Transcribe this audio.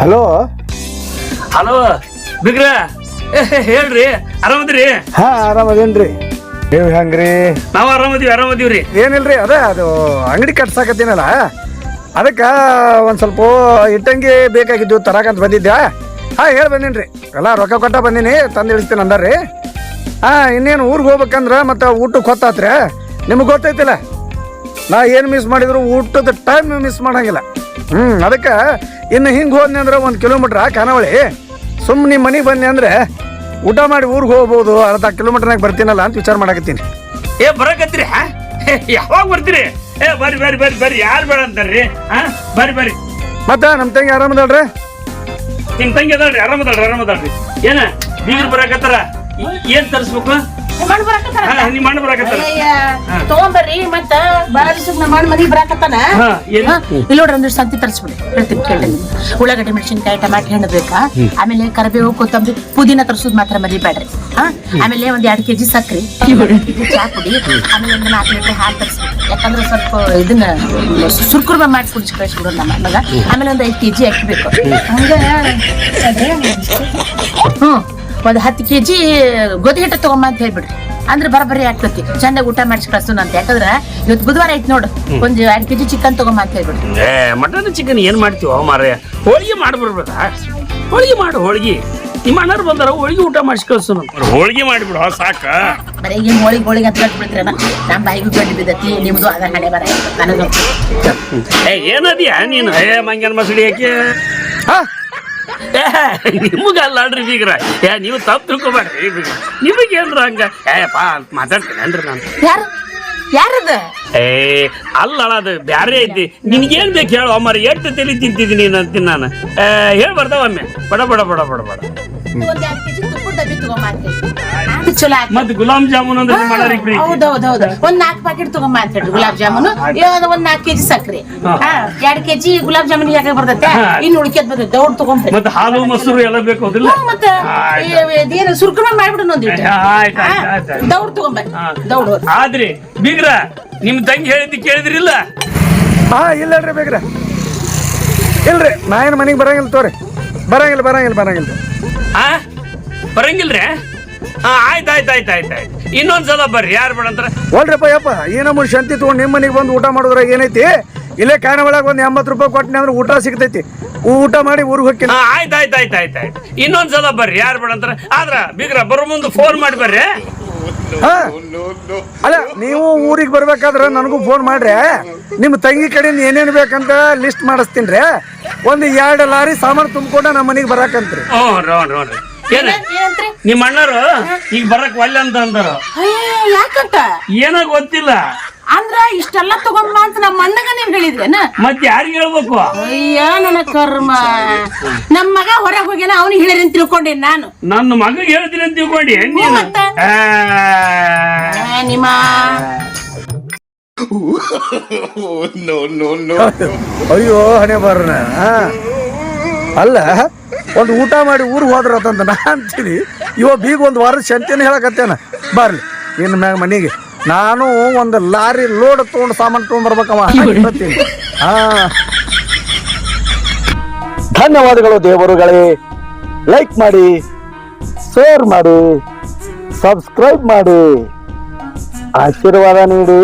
Hello? Hello ಬಿಗ್ರ. ಏ, ಹೇಳ್ರಿ ಆರಾಮದ್ರಿ? ಹಾ ಆರಾಮದೇನ್ರಿ. ನೀವು ಹೆಂಗ್ರಿ? ನಾವ್ ಆರಾಮದೀವಿ ಆರಾಮದೀವ್ರಿ. ಏನಿಲ್ರಿ ಅದೇ ಅದು ಅಂಗಡಿ ಕಟ್ಸಾಕತ್ತೀನಲ್ಲ? ಅದಕ್ಕೆ ಒಂದು ಸ್ವಲ್ಪ ಇಟ್ಟಂಗಿ ಬೇಕಾಗಿದ್ದು ತರಕಂತ ಬಂದಿದ್ದೆ ಹಾಂ ಹೇಳಿ ಬಂದೀನಿ ಎಲ್ಲ ರೊಕ್ಕ ಕೊಟ್ಟ ಬಂದೀನಿ ತಂದು ಇಳಿಸ್ತೀನಿ ಅಂದಾರ್ರಿ. ಹಾಂ ಇನ್ನೇನು ಊರಿಗೆ ಹೋಗ್ಬೇಕಂದ್ರೆ ಮತ್ತು ಊಟಕ್ಕೆ ಹೊತ್ತಾತ್ರಿ ನಿಮಗೆ ಗೊತ್ತೈತಿಲ್ಲ. ನಾ ಏನು ಮಿಸ್ ಮಾಡಿದ್ರು ಊಟದ ಟೈಮ್ ಮಿಸ್ ಮಾಡಂಗಿಲ್ಲ. ಹ್ಞೂ ಅದಕ್ಕೆ ಇನ್ನು ಹಿಂಗೆ ಹೋದ್ನಿ ಅಂದ್ರೆ ಒಂದು ಕಿಲೋಮೀಟ್ರ್ ಖಾನಾವಳಿ. ಸುಮ್ಮನೆ ನಿಮ್ಮ ಮನೆಗೆ ಬನ್ನಿ ಅಂದ್ರೆ ಊಟ ಮಾಡಿ ಊರಿಗೆ ಹೋಗ್ಬೋದು ಅರ್ಧ ಕಿಲೋಮೀಟ್ರ್ನಾಗ ಬರ್ತೀನಲ್ಲ ಅಂತ ವಿಚಾರ ಮಾಡಕತ್ತೀನಿ. ಏ? ಏ, ಯಾವಾಗ ಬರ್ತೀರಿ? ಏ ಬರ್ರಿ ಬರ್ರಿ ಬರ್ರಿ ಬರ್ರಿ. ಯಾರು ಬೇಡ ಅಂತಾರ್ರಿ? ಹಾ ಬರ್ರಿ ಬರ್ರಿ. ಮತ್ತೆ ನಮ್ಮ ತಂಗಿ ಆರಾಮದಲ್ರಿ ನಿಮ್ ತಂಗಿ ಅದಾಳ್ರಿ ಆರಾಮದಾಳ್ರಿ ಆರಾಮದಾಳ್ರಿ ಏನ ಬೀಗರು ಬರಾಕತ್ತಾರ? ಏನ್ ತರಿಸ್ಬೇಕು? ಮಣ್ಣ್ ಬರಾಕತ್ತಾರ ಹಾ ನಿಮ್ಮ ಅಣ್ಣ ಬರಾಕತ್ತಾರ ಅಯ್ಯ, ತಗೊಂಬರ್ರಿ ಮತ್ತ ದಿವ್ಸಕ್ ನಮ್ಮ ಮಣ್ಣ್ ಮನಿಗ್ ಬರಾಕತ್ತಾನ? ಇಲ್ಲಿ ನೋಡ್ರಿ ಒಂದಿಷ್ಟು ಸಂತಿ ತರಿಸ್ಬಿಡಿ. ಹೇಳ್ತೀನಿ ಕೇಳಿ ಉಳ್ಳಾಗಡ್ಡಿ ಮೆಣಸಿನ್ಕಾಯಿ ಟಮಾಟಿ ಹಣ್ಣು ಬೇಕಾ? ಆಮೇಲೆ ಕರಿಬೇವು ಕೊತ್ತಂಬರಿ ಪುದೀನ ತರಿಸೋದ್ ಮಾತ್ರ ಮರಿಬೇಡ್ರಿ ಹಾ? ಆಮೇಲೆ ಒಂದ್ ಎರಡ್ ಕೆಜಿ ಸಕ್ರಿ. ಚಾ ಪುಡಿ ಆಮೇಲೆ ಒಂದು ನಾಲ್ಕು ಲೀಟರ್ ಹಾಲು ತರಿಸ್ಬೇಕು ಯಾಕಂದ್ರೆ ಸ್ವಲ್ಪ ಇದನ್ನ ಸುರ್ಕುರ್ಮ ಮಾಡಿ ಕುಡಿಸಿ ಕಳಿಸ್ಬಿಡು ನಮ್ಮ ಮಗ. ಆಮೇಲೆ ಒಂದ್ ಐದು ಕೆಜಿ ಅಕ್ಕಿ ಬೇಕು. ಹಂಗ. ಹ್ಮ್. ಒಂದ್ ಹತ್ತು ಕೆಜಿ ಗೋಧಿ ಹಿಟ್ಟು ತಗೊಂಬ ಅಂತ ಹೇಳ್ಬಿಡ್ರಿ. ಅಂದ್ರೆ ಬರಬರಿ ಆಗ್ತತಿ. ಚಂದ ಊಟ ಮಾಡಿಸಿ ಕಳ್ಸೋಣ ಅಂತ. ಯಾಕಂದ್ರೆ ಇವತ್ತು ಬುಧವಾರ ಐತಿ ನೋಡು. ಒಂದು ಎರಡ್ ಕೆಜಿ ಚಿಕನ್ ತಗೊಂಬ ಅಂತ ಹೇಳ್ಬಿಡ್ರಿ. ಏ ಮಟನ್ ಚಿಕನ್ ಏನ್ ಮಾಡ್ತೀವ ಮಾರೇ ಹೋಳಿಗೆ ಮಾಡ್ಬಿಡ್ಬೇಕ ಹೋಳಿಗೆ ಮಾಡು ಹೋಳಿಗೆ. ನಿಮ್ಮ ಅಣ್ಣರು ಬಂದಾರ ಹೋಳಿಗೆ ಊಟ ಮಾಡಿಸಿ ಕಳ್ಸೋಣ ಹೋಳಿಗೆ ಮಾಡಿಬಿಡು ಸಾಕ. ಬರೀ ಏನ್ ಹೋಳಿಗೆ ಹೋಳಿಗೆ ಅಂತ ಬಿಡ್ತೀರನ ನಮ್ಮ ಬಾಯಿಗೂ ಕಟ್ಟಿ ಬಿದ್ದತಿ ನಿಮ್ದು ಅದ ಹಣೆ ಬರ ನನಗ. ಏ ಏನದಿಯ ನೀನು? ಏ ಮಂಗನ್ ಮಸಡಿ ಹಾಕಿ. ಹಾ? ನಿಮಗಲ್ಲ ಅಲ್ರಿ ಬೀಗ್ರ. ಏ ನೀವು ತಪ್ಪು ತಿಳ್ಕೊಬೇಡ್ರಿ ಬೀಗ್ರ. ನಿಮಗೇನ್ರ ಹಂಗ? ಏ ಪಾ ಮಾತಾಡ್ತೇನೇನ್ರಿ ನಾನು. ಯಾರು? ಯಾರದ? ಏ ಅಲ್ಲ ಅದು ಬ್ಯಾರೆ ಐತಿ. ನಿನ್ಗೇನ್ ಬೇಕು ಹೇಳು ಅಮ್ಮರ ಎಷ್ಟು ತಲೆ ತಿಂತಿದ್ದೀನಿ ಅಂತೀನಿ ನಾನು. ಏ ಹೇಳಿ ಬರ್ತಾವಮ್ಮೆ ಬಡ ಬಡ ಬಡ ಬಡ ಬಡ. ಒಂದ್ ಎರಡು ಕೆಜಿ ತುಪ್ಪದ ಡಬ್ಬಿ ತಗೊಂಬ ಅಂತ ಹೇಳ್ರಿ. ಅದು ಚಲೋ ಆತ್ ಮತ್ ಗುಲಾಬ್ ಜಾಮೂನ್ ಅಂದ್ರೆ ಮಾಡಾರಿ ಹೌದ್ ಹೌದ್ ಒಂದ್ ನಾಲ್ಕು ಪ್ಯಾಕೆಟ್ ತಗೊಂಬ ಅಂತ ಹೇಳ್ರಿ ಗುಲಾಬ್ ಜಾಮೂನು. ಇವಾಗ ಒಂದ್ ನಾಲ್ಕು ಕೆಜಿ ಸಕ್ರಿ. ಹಾ. ಎರಡ್ ಕೆಜಿ ಗುಲಾಬ್ ಜಾಮೂನ್ ಯಾಕೆ ಬರ್ತೈತೆ. ಇನ್ನು ಉಳಿಕೆದ್ ಬರ್ತೈತೆ. ದೌಡ್ ಮತ್ ಹಾಲು ಮೊಸರು ಎಲ್ಲ ಬೇಕು ಹೌದಿಲ್ಲ ಮತ್ತೆ ಏನು ಸುರ್ಕುಮ ಮಾಡ್ಬಿಡು ಒಂದು ಆಯ್ತ್ ಆಯ್ತ್ ಆಯ್ತ್ ಆಯ್ತ್. ದೌಡ್ ತಗೊಂಬರ್ರಿ ಹಾ. ದೌಡ್ ಆದ್ರಿ ಬೀಗ್ರ ನಿಮ್ ತಂಗಿ ಹೇಳಿದ್ದು ಕೇಳಿದ್ರಿಲ್ಲ? ಹಾ ಇಲ್ಲಲ್ರಿ ಬೇಗ್ರ. ಇಲ್ರಿ ನಾ ಏನು ಮನೆಗೆ ಬರಂಗಿಲ್ಲ ತೋರಿ. ಬರಂಗಿಲ್ಲ ಬರಂಗಿಲ್ಲ ಬರಂಗಿಲ್ಲ. ಆ? ಬರಂಗಿಲ್ರಿ? ಆಯ್ತ್ ಆಯ್ತು ಆಯ್ತು ಆಯ್ತು ಆಯ್ತು. ಇನ್ನೊಂದ್ಸಲ ಬರ್ರಿ. ಯಾರು ಬೇಡ ಅಂತಾರೆ ಯಪ್ಪ ಈ ನಮ್ಮ ಶಂತಿ ತೊಗೊಂಡು ನಿಮ್ಮ ಮನೆಗೆ ಬಂದು ಊಟ ಮಾಡಿದ್ರೆ ಏನೈತಿ? ಇಲ್ಲೇ ಕಾರಣ ಒಳಗೆ ಒಂದು ಎಂಬತ್ತು ರೂಪಾಯಿ ಕೊಟ್ಟಿನಿ ಅಂದ್ರೆ ಊಟ ಸಿಗ್ತೈತಿ. ಊಟ ಮಾಡಿ ಊರಿಗೆ ಹೋಗ್ತೀನಿ. ಆಯ್ತು ಆಯ್ತು ಆಯ್ತು ಆಯ್ತು ಇನ್ನೊಂದು ಆಯ್ತ್ ಇನ್ನೊಂದ್ಸಲ ಬರ್ರಿ. ಯಾರು ಬೇಡ ಅಂತಾರೆ ಆದ್ರ ಬೀಗ್ರ ಬರೋ ಮುಂದೆ ಫೋನ್ ಮಾಡಿ ಬರ್ರಿ. ಹಾ. ಅಲ್ಲ ನೀವು ಊರಿಗೆ ಬರ್ಬೇಕಾದ್ರೆ ನನಗೂ ಫೋನ್ ಮಾಡ್ರಿ. ನಿಮ್ಮ ತಂಗಿ ಕಡೆಯಿಂದ ಏನೇನು ಬೇಕಂತ ಲಿಸ್ಟ್ ಮಾಡಿಸ್ತೀನಿ ರೀ. ಒಂದು ಎರಡು ಲಾರಿ ಸಾಮಾನು ತುಂಬಿಕೊಂಡು ನಮ್ಮ ಮನೆಗೆ ಬರಾಕಂತ್ರಿ. ಹ್ಞೂ ನೋಡ್ರಿ ಏನ? ನಿಮ್ಮ ಅಣ್ಣರು ಈಗ ಬರಕ್ ಒಳ್ಳೆ ಅಂತ ಅಂದರು. ಅಯ್ಯ ಯಾಕಂತ? ಏನೋ ಗೊತ್ತಿಲ್ಲ. ಅಂದ್ರ ಇಷ್ಟೆಲ್ಲ ತಗೊಂಬ ಅಂತ ನಮ್ಮ ಅಣ್ಣಗ ನೀವ್ ಹೇಳಿದ್ರೇನ? ಮತ್ ಯಾರಿಗ ಹೇಳ್ಬೇಕು? ಅಯ್ಯ ನನ್ನ ಕರ್ಮ. ನಮ್ ಮಗ ಹೊರಗೆ ಹೋಗ್ಯಾನ ಅವ್ನಿಗೆ ಹೇಳಿರಿ ಅಂತ ತಿಳ್ಕೊಂಡೆ ನಾನು. ನನ್ನ ಮಗ ಹೇಳ್ತೀನಿ ಅಂತ ತಿಳ್ಕೊಂಡಿ ನೀನು ನಿಮ್ಮ ನಿಮ್ಮ ಅಯ್ಯೋ ಹಣೆ ಬರ್ನ ಅಲ್ಲ ಒಂದು ಊಟ ಮಾಡಿ ಊರಿಗೆ ಹೋದ್ರತಂತ ನಾ ಅಂತೀನಿ. ಇವ ಬೀಗ ಒಂದು ವಾರದ ಶಂತಿನ ಹೇಳಕತ್ತೇನ. ಬರ್ಲಿ ಇನ್ನು ಮ್ಯಾಗ ಮನೆಗೆ. ನಾನು ಒಂದು ಲಾರಿ ಲೋಡ್ ತೊಗೊಂಡು ಸಾಮಾನು ತೊಗೊಂಡ್ಬರ್ಬೇಕವ ಬರ್ತೀನಿ ಹಾ. ಧನ್ಯವಾದಗಳು ದೇವರುಗಳೇ. ಲೈಕ್ ಮಾಡಿ ಶೇರ್ ಮಾಡಿ ಸಬ್ಸ್ಕ್ರೈಬ್ ಮಾಡಿ. ಆಶೀರ್ವಾದ ನೀಡಿ.